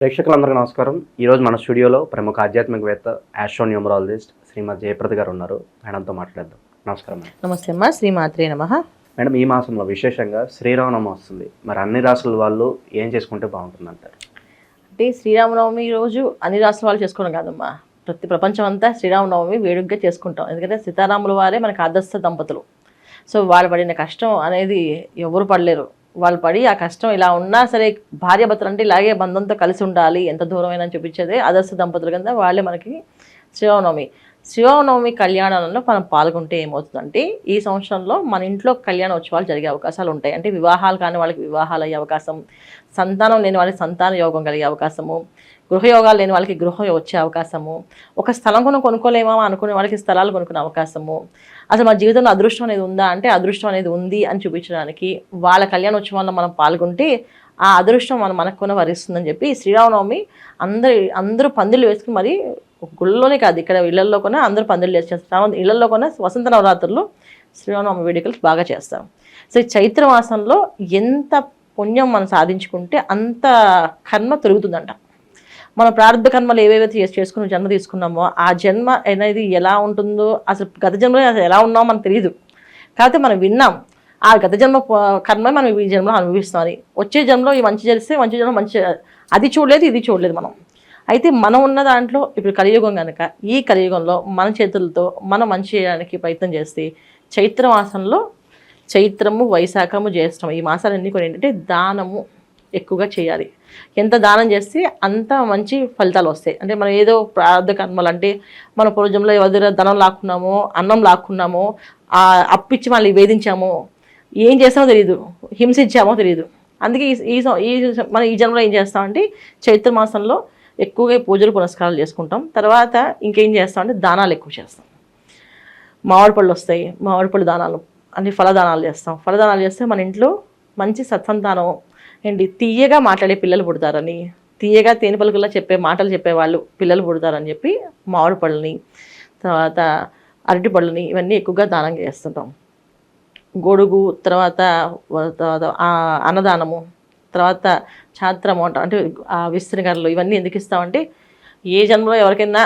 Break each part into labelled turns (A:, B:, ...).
A: ప్రేక్షకులందరికీ నమస్కారం. ఈరోజు మన స్టూడియోలో ప్రముఖ ఆధ్యాత్మికవేత్త ఆస్ట్రోన్యూమరాలజిస్ట్ శ్రీమతి జయప్రద గారు ఉన్నారు. మేడంతో మాట్లాడదాం నమస్కారం
B: నమస్తే అమ్మా. శ్రీమాత్రే నమ.
A: మేడం ఈ మాసంలో విశేషంగా శ్రీరామనవమి వస్తుంది. మరి అన్ని రాసుల వాళ్ళు ఏం చేసుకుంటే బాగుంటుంది అంటారు
B: అంటే శ్రీరామనవమి రోజు అన్ని రాష్ట్రాల వాళ్ళు చేసుకోవడం కాదమ్మా. ప్రతి ప్రపంచం అంతా శ్రీరామనవమి వేడుకగా చేసుకుంటాం. ఎందుకంటే సీతారాముల వారే మనకు ఆదర్శ దంపతులు. సో వాళ్ళు పడిన కష్టం అనేది ఎవరు పడలేరు. వాళ్ళు పడి ఆ కష్టం ఇలా ఉన్నా సరే భార్యాభర్తలు అంటే ఇలాగే బంధంతో కలిసి ఉండాలి. ఎంత దూరమైనా చూపించేది ఆదర్శ దంపతులు కింద వాళ్ళే మనకి శివనవమి శ్రీరామనవమి కళ్యాణంలో మనం పాల్గొంటే ఏమవుతుందంటే ఈ సంవత్సరంలో మన ఇంట్లో కళ్యాణ ఉత్సవాలు జరిగే అవకాశాలు ఉంటాయి. అంటే వివాహాలు కాని వాళ్ళకి వివాహాలు అయ్యే అవకాశం సంతానం లేని వాళ్ళకి సంతాన యోగం కలిగే అవకాశము గృహయోగాలు లేని వాళ్ళకి గృహం వచ్చే అవకాశము ఒక స్థలం కొను కొనుక్కోలేమా అనుకునే వాళ్ళకి స్థలాలు కొనుక్కునే అవకాశము. అసలు మన జీవితంలో అదృష్టం అనేది ఉందా? అంటే అదృష్టం అనేది ఉంది అని చూపించడానికి వాళ్ళ కళ్యాణోత్సవాల్లో మనం పాల్గొంటే ఆ అదృష్టం మనం మనకు కూడా వరిస్తుందని చెప్పి శ్రీరామనవమి అందరి అందరూ పందిళ్ళు వేసుకుని మరి గుళ్ళలోనే కాదు ఇక్కడ ఇళ్ళలో కూడా అందరూ పందిళ్ళు చేస్తాం ఇళ్ళలో కూడా వసంత నవరాత్రులు శ్రీరామనవమి వేడుకలు బాగా చేస్తాం సో చైత్ర మాసంలో ఎంత పుణ్యం మనం సాధించుకుంటే అంత కర్మ తొలుగుతుందంట. మన ప్రారంభ కర్మలు ఏవేవైతే చేసుకుని జన్మ తీసుకున్నామో ఆ జన్మ అనేది ఎలా ఉంటుందో అసలు గత జన్మలో అసలు ఎలా ఉన్నామో మనకు తెలియదు కాకపోతే మనం విన్నాం ఆ గత జన్మ కర్మ మనం ఈ జన్మలో అనుభవిస్తాం వచ్చే జన్మలో ఈ మంచి చేస్తే మంచి జన్మ మంచి అది చూడలేదు ఇది చూడలేదు మనం. అయితే మనం ఉన్న దాంట్లో ఇప్పుడు కలియుగం కనుక ఈ కలియుగంలో మన చేతులతో మనం మంచి చేయడానికి ప్రయత్నం చేస్తే చైత్ర మాసంలో చైత్రము వైశాఖము జ్యేష్టము ఈ మాసాలన్నీ కూడా ఏంటంటే దానము ఎక్కువగా చేయాలి. ఎంత దానం చేస్తే అంత మంచి ఫలితాలు వస్తాయి. అంటే మనం ఏదో ప్రార్థ కర్మలు అంటే మన పూర్వజంలో ఎవరి దగ్గర ధనం లాక్కున్నామో అన్నం లాక్కున్నామో అప్పిచ్చి మళ్ళీ వేధించామో ఏం చేస్తామో తెలియదు హింసించామో తెలియదు అందుకే ఈ ఈ మన ఈ మనం ఈ జన్మలో ఏం చేస్తామంటే చైత్ర మాసంలో ఎక్కువగా పూజలు పునస్కారాలు చేసుకుంటాం. తర్వాత ఇంకేం చేస్తామంటే దానాలు ఎక్కువ చేస్తాం. మామిడి పళ్ళు వస్తాయి మామిడి పళ్ళు దానాలు అన్ని ఫలదానాలు చేస్తాం. ఫలదానాలు చేస్తే మన ఇంట్లో మంచి సత్సంతానం ఏంటి? తీయగా మాట్లాడే పిల్లలు పుడతారని తీయగా తేనె పలుకుల్లో చెప్పే మాటలు చెప్పేవాళ్ళు పిల్లలు పుడతారని చెప్పి మామిడి పళ్ళని తర్వాత అరటి పళ్ళని ఇవన్నీ ఎక్కువగా దానం చేస్తుంటాం. గొడుగు తర్వాత తర్వాత అన్నదానము తర్వాత ఛాత్ర మోట అంటే ఆ విస్తృకరణలు ఇవన్నీ ఎందుకు ఇస్తామంటే ఏ జన్మలో ఎవరికైనా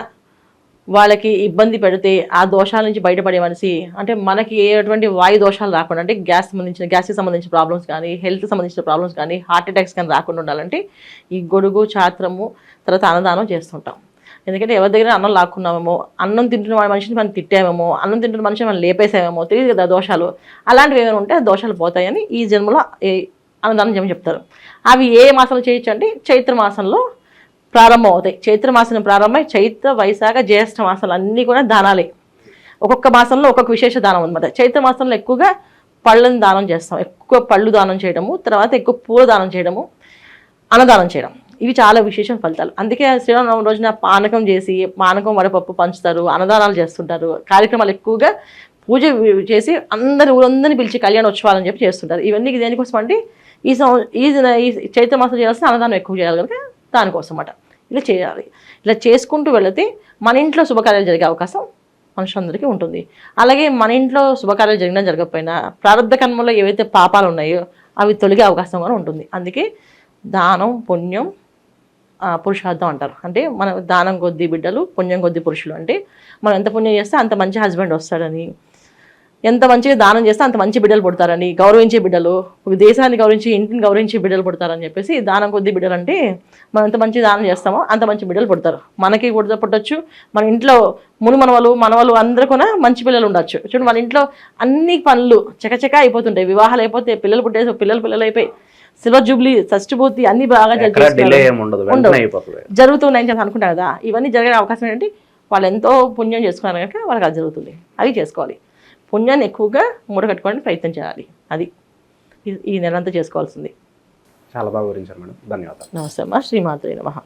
B: వాళ్ళకి ఇబ్బంది పెడితే ఆ దోషాల నుంచి బయటపడే మనిషి అంటే మనకి ఏటువంటి వాయు దోషాలు రాకుండా అంటే గ్యాస్ సంబంధించిన గ్యాస్కి సంబంధించిన ప్రాబ్లమ్స్ కానీ హెల్త్ సంబంధించిన ప్రాబ్లమ్స్ కానీ హార్ట్ అటాక్స్ కానీ రాకుండా ఉండాలంటే ఈ గొడుగు ఛాత్రము తర్వాత అన్నదానం చేస్తుంటాం. ఎందుకంటే ఎవరి దగ్గర అన్నం లాక్కున్నామేమో అన్నం తింటున్న వాడి మనిషిని మనం తిట్టామేమో అన్నం తింటున్న మనిషిని మనం లేపేసామేమో తెలియదు కదా దోషాలు. అలాంటివి ఏమైనా ఉంటే ఆ దోషాలు పోతాయని ఈ జన్మలో అన్నదానం చేయమని చెప్తారు. అవి ఏ మాసంలో చేయొచ్చు అంటే చైత్ర మాసంలో ప్రారంభం అవుతాయి. చైత్ర మాసం ప్రారంభమై చైత్ర వైశాఖ జ్యేష్ఠ మాసాలు అన్నీ కూడా దానాలే. ఒక్కొక్క మాసంలో ఒక్కొక్క విశేష దానం అనమాట చైత్ర మాసంలో ఎక్కువగా పళ్ళని దానం చేస్తాం. ఎక్కువ పళ్ళు దానం చేయడము తర్వాత ఎక్కువ పూల దానం చేయడము అన్నదానం చేయడం. ఇవి చాలా విశేషం ఫలితాలు. అందుకే శ్రీరామనవమి రోజున పానకం చేసి పానకం వడపప్పు పంచుతారు అన్నదానాలు చేస్తుంటారు. కార్యక్రమాలు ఎక్కువగా పూజ చేసి అందరి ఊరందరినీ పిలిచి కళ్యాణ ఉత్సవాలని చెప్పి చేస్తుంటారు. ఇవన్నీ దేనికోసం అంటే ఈ సం ఈ ఈ చైత్ర మాసం చేయాల్సిన అన్నదానం ఎక్కువ చేయాలి కనుక దానికోసం అన్నమాట ఇలా చేయాలి. ఇలా చేసుకుంటూ వెళితే మన ఇంట్లో శుభకార్యాలు జరిగే అవకాశం మనుషులందరికీ ఉంటుంది. అలాగే మన ఇంట్లో శుభకార్యాలు జరిగినా జరగకపోయినా ప్రారంభ కర్మలో ఏవైతే పాపాలు ఉన్నాయో అవి తొలగే అవకాశం కూడా ఉంటుంది. అందుకే దానం పుణ్యం పురుషార్థం అంటారు. అంటే మన దానం కొద్ది బిడ్డలు పుణ్యం కొద్ది పురుషులు అంటే మనం ఎంత పుణ్యం చేస్తే అంత మంచి హస్బెండ్ వస్తాడని ఎంత మంచిగా దానం చేస్తే అంత మంచి బిడ్డలు పుడతారని గౌరవించే బిడ్డలు ఒక దేశాన్ని గౌరవించి ఇంటిని గౌరవించే బిడ్డలు పుడతారని చెప్పేసి దానం కొద్ది బిడ్డలు అంటే మనం ఎంత మంచి దానం చేస్తామో అంత మంచి బిడ్డలు పుడతారు. మనకి పుట్ట పుట్టచ్చు. మన ఇంట్లో ముని మనవలు మనవలు అందరూ కూడా మంచి పిల్లలు ఉండొచ్చు. చూడండి మన ఇంట్లో అన్ని పనులు చకచక అయిపోతుంటాయి. వివాహాలు అయిపోతే పిల్లలు పుట్టేసి పిల్లలు పిల్లలు అయిపోయి సిల్వర్ జూబ్లీ షష్ఠభూతి అన్ని బాగా జరుగుతున్నాయని చెప్పి అనుకుంటారు కదా ఇవన్నీ జరిగే అవకాశం ఏంటంటే వాళ్ళు ఎంతో పుణ్యం చేసుకున్నారు కనుక వాళ్ళకి అది జరుగుతుంది. అది చేసుకోవాలి. పుణ్యాన్ని ఎక్కువగా మూడగట్టుకోవడానికి ప్రయత్నం చేయాలి. అది. ఈ- నెలంతా చేసుకోవాల్సింది.
A: చాలా బాగా వివరించారు మేడం. ధన్యవాదాలు.
B: నమస్తే అమ్మా. శ్రీమాత్రి నమః.